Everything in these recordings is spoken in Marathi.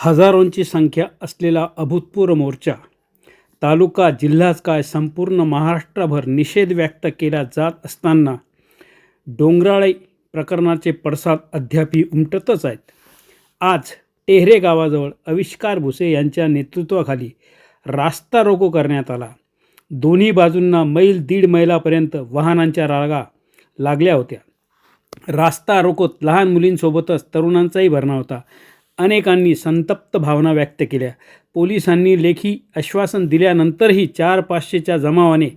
हजारोंची संख्या असलेला अभूतपूर्व मोर्चा तालुका जिल्हाच काय संपूर्ण महाराष्ट्रभर निषेध व्यक्त केला जात असताना डोंगराळे प्रकरणाचे पडसाद अद्यापही उमटतच आहेत. आज टेहरे गावाजवळ आविष्कार भुसे यांच्या नेतृत्वाखाली रास्ता रोको करण्यात आला. दोन्ही बाजूंना मैल दीड मैलापर्यंत वाहनांच्या रागा लागल्या होत्या. रास्ता रोकोत लहान मुलींसोबतच तरुणांचाही भरणा होता. अनेकांनी संतप्त भावना व्यक्त केल्या. पोलिसांनी लेखी आश्वासन दिल्यानंतरही चार पाचशेच्या जमावाने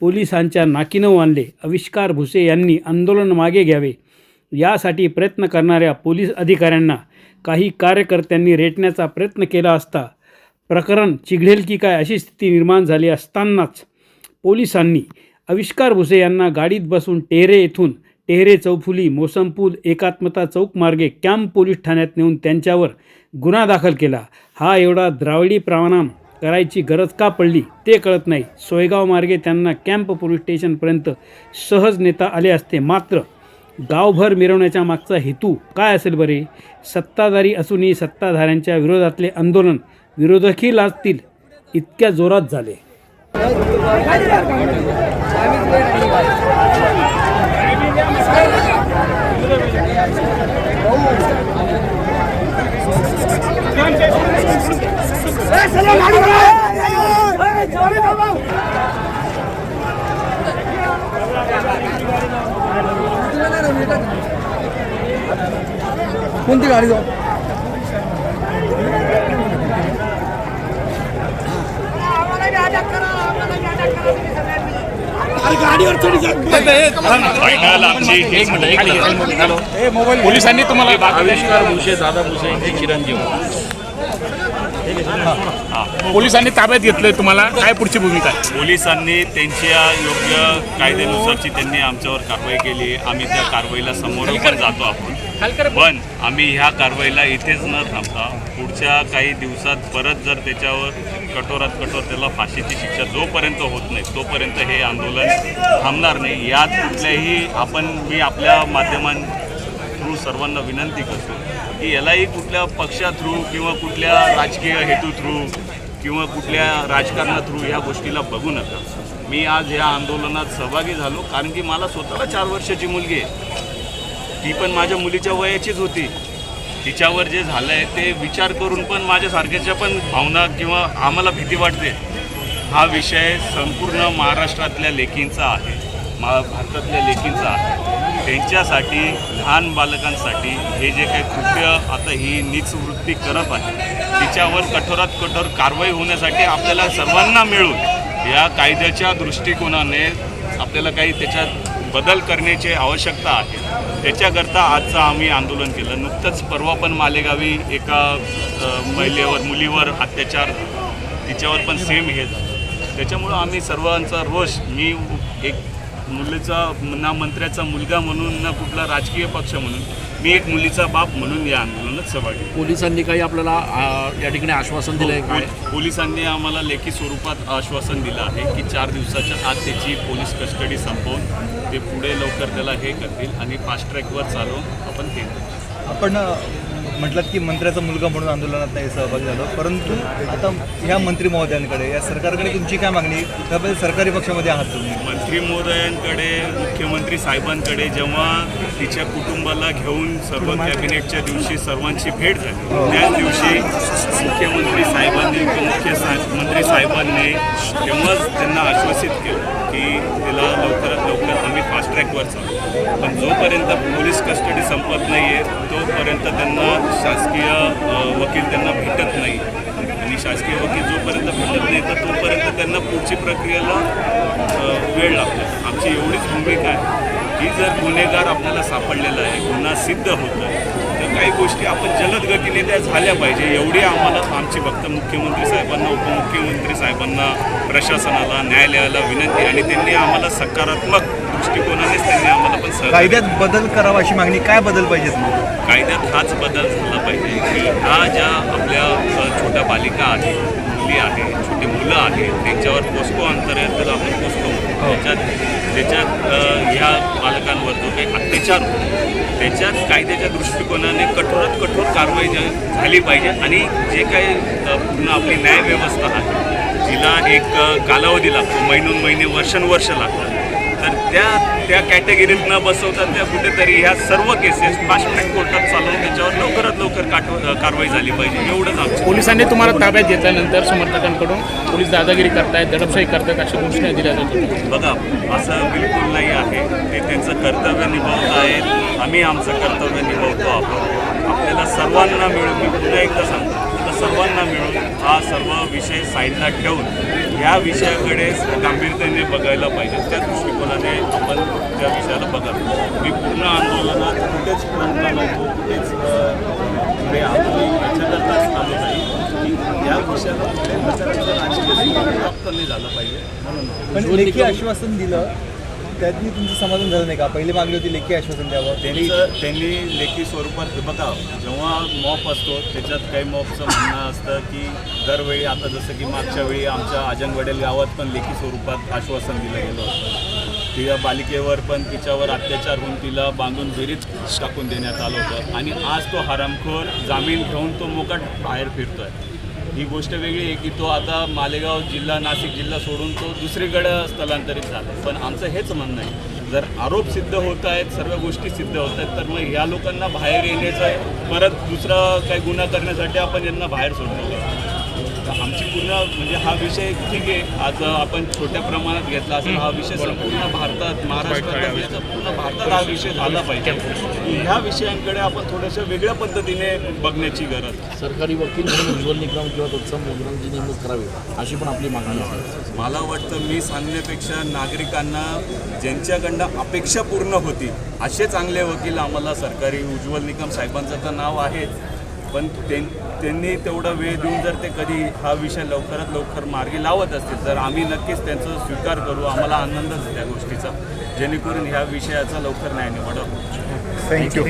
पोलिसांच्या नाकीनऊ आणले आविष्कार भुसे यांनी आंदोलन मागे घ्यावे. यासाठी प्रयत्न करणाऱ्या पोलीस अधिकाऱ्यांना काही कार्यकर्त्यांनी रेटण्याचा प्रयत्न केला असता प्रकरण चिघळेल की काय अशी स्थिती निर्माण झाली असतानाच पोलिसांनी आविष्कार भुसे यांना गाडीत बसून टेरे येथून टेहरे चौफुली मोसमपूल एकात्मता चौक मार्गे कॅम्प पोलीस ठाण्यात नेऊन त्यांच्यावर गुन्हा दाखल केला. हा एवढा द्रावडी प्राणाम करायची गरज का पडली ते कळत नाही. सोयगाव मार्गे त्यांना कॅम्प पोलीस स्टेशनपर्यंत सहज नेता आले असते. मात्र गावभर मिरवण्याच्या मागचा हेतू काय असेल बरे? सत्ताधारी असूनही सत्ताधाऱ्यांच्या विरोधातले आंदोलन विरोधकही लाजतील इतक्या जोरात झाले. कोणती गाडी जाऊ फायनल आमची एक मिनिट एक मिनिट पोलिसांनी तुम्हाला भुसे दादा भुसे चिरंजीव. हा. पोलिसांनी ताब्यात घेतलंय तुम्हाला. काय पुढची भूमिका आहे? पोलिसांनी त्यांच्या योग्य कायद्यानुसारची त्यांनी आमच्यावर कारवाई केली. आम्ही त्या कारवाईला समोर जातो आपण. पण आम्ही ह्या कारवाईला इथेच न थांबता पुढच्या काही दिवसात परत जर त्याच्यावर कठोरात कठोर त्याला फाशीची शिक्षा जोपर्यंत होत नाही तोपर्यंत हे आंदोलन थांबणार नाही. यात कुठल्याही आपण मी आपल्या माध्यमां थ्रू सर्वांना विनंती करतो की यालाही कुठल्या पक्षा थ्रू किंवा कुठल्या राजकीय हेतू थ्रू किंवा कुठल्या राजकारणा थ्रू ह्या गोष्टीला बघू नका. मी आज या आंदोलनात सहभागी झालो कारण की मला स्वतःला चार वर्षाची मुलगी आहे. ती पण माझ्या मुलीच्या वयाचीच होती. तिच्यावर जे झालं आहे ते विचार करून पण माझ्यासारख्याच्या पण भावना किंवा आम्हाला भीती वाटते. हा विषय संपूर्ण महाराष्ट्रातल्या लेखींचा आहे. मा भारतातल्या लेखींचा आहे. त्यांच्यासाठी लहान बालकांसाठी हे जे काही कृत्य आता ही नीच वृत्ती करत आहे तिच्यावर कठोरात कठोर कारवाई होण्यासाठी आपल्याला सर्वांना मिळून या कायद्याच्या दृष्टिकोनाने आपल्याला काही त्याच्यात बदल करण्याची आवश्यकता आहे. त्याच्याकरता आजचं आम्ही आंदोलन केलं. नुकतंच परवा पण मालेगावी एका महिलेवर मुलीवर अत्याचार तिच्यावर पण सेम हे झालं. त्याच्यामुळं आम्ही सर्वांचा रोष मी एक मुलीचा ना मंत्र्याचा मुलगा म्हणून ना कुठला राजकीय पक्ष म्हणून मी एक मुलीचा बाप म्हणून या आंदोलनात सहभागी आहे. पोलिसांनी काही आपल्याला आ, या ठिकाणी आश्वासन दिलंय काय पोल- पोलिसांनी आम्हाला लेखी स्वरूपात आश्वासन दिलं आहे की चार दिवसाच्या आत त्याची पोलीस कस्टडी संपवून ते पुढे लवकर त्याला हे करतील आणि फास्ट ट्रॅकवर चालवून आपण ते आपण अ, म्हटलं की मंत्र्याचा मुलगा म्हणून आंदोलनात नाही सहभागी झालो. परंतु आता ह्या मंत्री महोदयांकडे या सरकारकडे तुमची काय मागणी? त्याबद्दल सरकारी पक्षामध्ये आहात तुम्ही. मंत्री महोदयांकडे मुख्यमंत्री साहेबांकडे जेव्हा तिच्या कुटुंबाला घेऊन सर्व कॅबिनेटच्या दिवशी सर्वांची भेट झाली त्याच दिवशी मुख्यमंत्री साहेबांनी मुख्य साहेब मंत्री साहेबांनी तेव्हाच त्यांना आश्वासित केलं की तिला लवकरात लवकर आम्ही फास्ट ट्रॅकवर चालू. पण जोपर्यंत पोलीस कस्टडी संपत नाही आहे तोपर्यंत त्यांना शासकीय वकील त्यांना भेटत नाही. आणि शासकीय वकील जोपर्यंत भेटत नाही तर तोपर्यंत त्यांना पुढची प्रक्रियेला वेळ लागतो. आमची एवढीच भूमिका आहे की जर गुन्हेगार आपल्याला सापडलेला आहे गुन्हा सिद्ध होतो आहे काही गोष्टी आपण जलद गतीने त्या झाल्या पाहिजे. एवढी आम्हाला आमची फक्त मुख्यमंत्री साहेबांना उपमुख्यमंत्री साहेबांना प्रशासनाला न्यायालयाला विनंती आणि त्यांनी आम्हाला सकारात्मक दृष्टिकोनानेच त्यांनी आम्हाला पण सहकार्य कायद्यात बदल करावा अशी मागणी काय बदल पाहिजेत मग? कायद्यात हाच बदल झाला पाहिजे की ह्या ज्या आपल्या छोट्या बालिका आहेत फॅमिली आहे छोटी मुलं आहेत त्यांच्यावर पोस्को अंतर्गत आपण पोस्को म्हणतो. त्याच्यात त्याच्यात ह्या बालकांवर जो काही अत्याचार होतो त्याच्यात कायद्याच्या दृष्टिकोनाने कठोरात कठोर कारवाई झाली पाहिजे आणि जे काही पूर्ण आपली न्यायव्यवस्था आहे जिला एक कालावधी लागतो महिनून महिने वर्षानुवर्ष लागतात त्या त्या कॅटेगरीत न बसवता त्या कुठेतरी ह्या सर्व केसेस फास्ट ट्रॅक कोर्टात चालवून त्याच्यावर लवकरात लवकर काठव कारवाई झाली पाहिजे. एवढंच आमचं. पोलिसांनी तुम्हाला ताब्यात घेतल्यानंतर समर्थकांकडून पोलीस दादागिरी करतायत दडपशाही करतायत अशा घोषणा दिल्या जातात बघा असं बिलकुल नाही आहे. ते त्यांचं कर्तव्य निभावत आहेत. आम्ही आमचं कर्तव्य निभावतो आहोत आपल्याला सर्वांना मिळून मी पुन्हा एकदा सांगतो सर्वांना मिळून हा सर्व विषय साईडला ठेवून या विषयाकडे गांभीर्याने बघायला पाहिजे. त्या दृष्टिकोनाने आपण त्या विषयाला बघावं मी पूर्ण आंदोलनात कुठेच कोणता नव्हतो कुठेच पुढे आलो याच्याकरताच आलो नाही. की या विषयाला कुठल्याही प्रकारचं राजकीय झालं पाहिजे. म्हणून पण आश्वासन दिलं त्यातनी तुमचं समाधान झालं नाही का? पहिली मागणी होती लेखी आश्वासन द्यावं. त्यांचं त्यांनी लेखी स्वरूपात बघा जेव्हा मॉप असतो त्याच्यात काही मॉपचं म्हणणं असतं की दरवेळी आता जसं की मागच्या वेळी आमच्या आजंगवडेल गावात पण लेखी स्वरूपात आश्वासन दिलं गेलं होतं. तिच्या बालिकेवर पण तिच्यावर अत्याचार होऊन तिला बांधून विहिरीत टाकून देण्यात आलं होतं. आणि आज तो हरामखोर जामीन घेऊन तो मोकाट बाहेर फिरतोय. ही गोष्ट वेगळी आहे की तो आता मालेगाव जिल्हा नाशिक जिल्हा सोडून तो दुसरीकडं स्थलांतरित झाला पण आमचं हेच म्हणणं आहे जर आरोप सिद्ध होत आहेत सर्व गोष्टी सिद्ध होत आहेत तर मग ह्या लोकांना बाहेर येण्याचं परत दुसरा काही गुन्हा करण्यासाठी आपण यांना बाहेर सोडतो तर आमची पूर्ण म्हणजे हा विषय ठीक आहे. आज आपण छोट्या प्रमाणात घेतला असेल हा विषय संपूर्ण भारतात महाराष्ट्रात पूर्ण भारतात हा विषय झाला पाहिजे. ह्या विषयांकडे आपण थोड्याशा वेगळ्या पद्धतीने बघण्याची गरज. आहे. सरकारी वकील म्हणून उज्ज्वल निकम किंवा तत्सम मुद्रांची नेमणूक करावी अशी पण आपली मागणी आहे. मला वाटतं मी सांगण्यापेक्षा नागरिकांना ज्यांच्याकडनं अपेक्षा पूर्ण होती असे चांगले वकील आम्हाला सरकारी उज्ज्वल निकम साहेबांचं तर नाव आहेच पण त्यां- त्यांनी तेवढा वेळ देऊन जर ते कधी हा विषय लवकरात लवकर मार्गी लावत असतील तर आम्ही नक्कीच त्यांचा स्वीकार करू. आम्हाला आनंदच आहे त्या गोष्टीचा. जेणेकरून ह्या विषयाचा लवकर न्याय निवडा थँक्यू